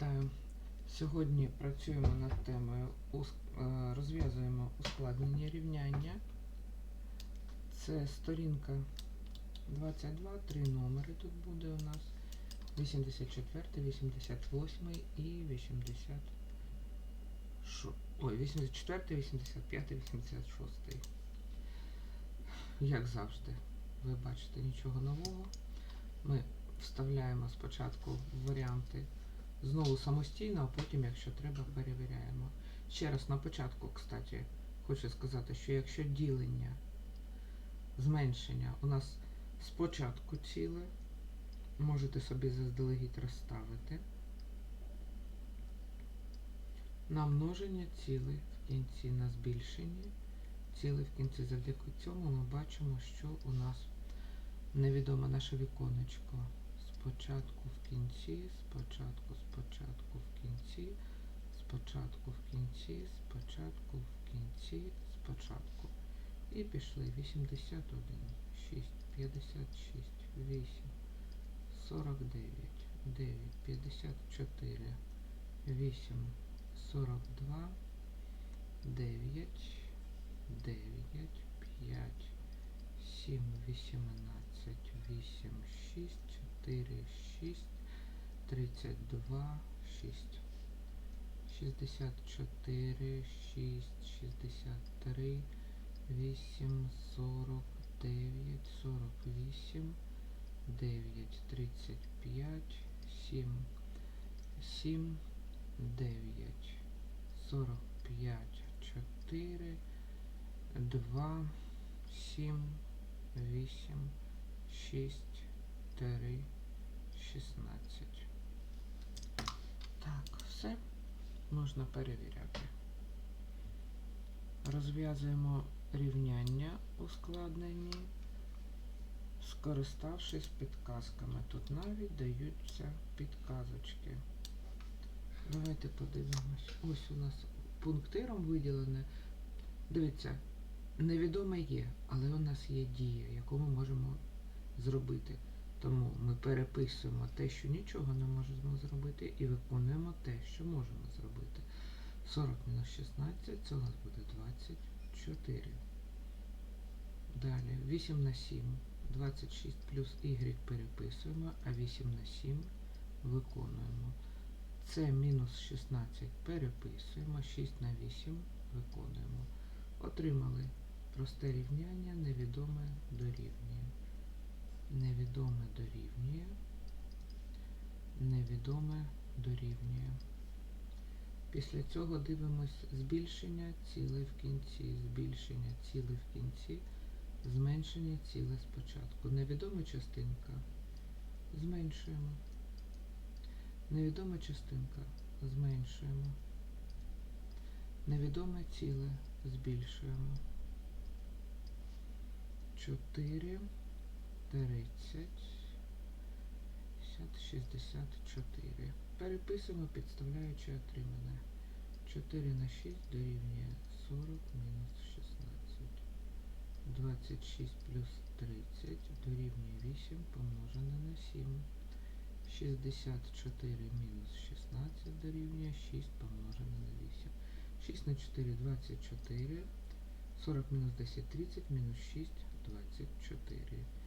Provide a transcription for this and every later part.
Вітаю! Сьогодні працюємо над темою е, розв'язуємо ускладнені рівняння. Це сторінка 22, три номери тут буде у нас. 84, 88 і 80. Шо- Ой, 84, 85, 86. Як завжди, ви бачите нічого нового. Ми вставляємо спочатку варіанти знову самостійно, а потім, якщо треба, перевіряємо. Ще раз на початку, кстати, хочу сказати, що якщо ділення, зменшення у нас спочатку ціле, можете собі заздалегідь розставити. На множення ціле в кінці на збільшення, ціле в кінці завдяки цьому ми бачимо, що у нас невідоме наше віконечко. Спочатку в кінці, спочатку, спочатку в кінці, спочатку в кінці, спочатку в кінці, спочатку. І пішли 81, 6, 56, 8, 49, 9, 54, 8, 42, 9, 9, 5, 7, 18, 8, 6, 4, 6, 32, 6. 64, 6, 63, 8, 49, 48, 9, 35, 7, 7, 9, 45, 4, 2, 7, 8, 6, 3, 16. Так, все можна перевіряти. Розв'язуємо рівняння ускладнені, скориставшись підказками. Тут навіть даються підказочки. Давайте подивимось. Ось у нас пунктиром виділене. Дивіться, невідоме є, але у нас є дія, яку ми можемо зробити. Тому ми переписуємо те, що нічого не можемо зробити, і виконуємо те, що можемо зробити. 40 мінус 16 це у нас буде 24. Далі 8 на 7, 26 плюс y переписуємо, а 8 на 7 виконуємо. Це мінус 16 переписуємо, 6 на 8 виконуємо. Отримали просте рівняння, невідоме дорівнює. Невідоме дорівнює. Невідоме дорівнює. Після цього дивимось збільшення ціле в кінці, збільшення ціле в кінці, зменшення ціле спочатку. Невідома частинка зменшуємо. Невідома частинка зменшуємо. Невідоме ціле збільшуємо. 4 30, 50, 64. Переписуємо, підставляючи отримане. 4 на 6 дорівнює 40 мінус 16. 26 плюс 30 дорівнює 8 помножене на 7. 64 мінус 16 дорівнює 6 помножене на 8. 6 на 4 24. 40 мінус 10 30 мінус 6 24.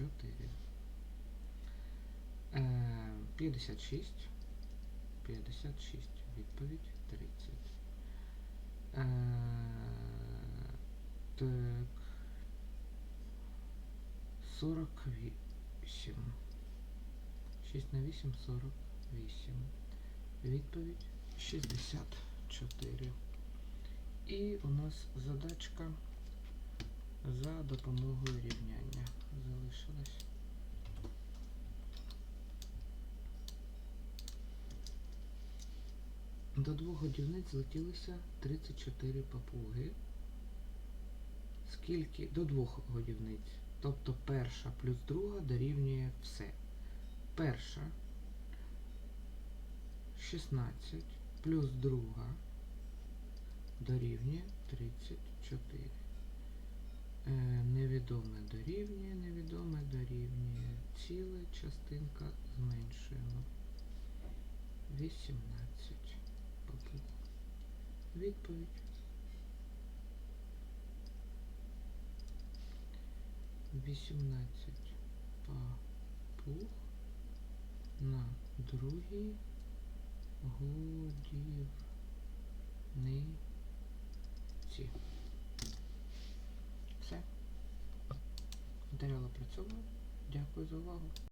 Відповідь 4. Е, 56. 56. Відповідь 30. Е, так. 48. 6 на 8 48. Відповідь 64. І у нас задачка за допомогою рівняння залишилась. До двох годівниць злетілися 34 папуги. Скільки? До двох годівниць. Тобто перша плюс друга дорівнює все. Перша 16 плюс друга дорівнює 34. Е, невідоме дорівнює, невідоме дорівнює. Ціле частинка зменшуємо. 18 папуг. Відповідь. Вісімнадцять папуг на другій годівниці. Матеріал опрацьовано. Дякую за увагу.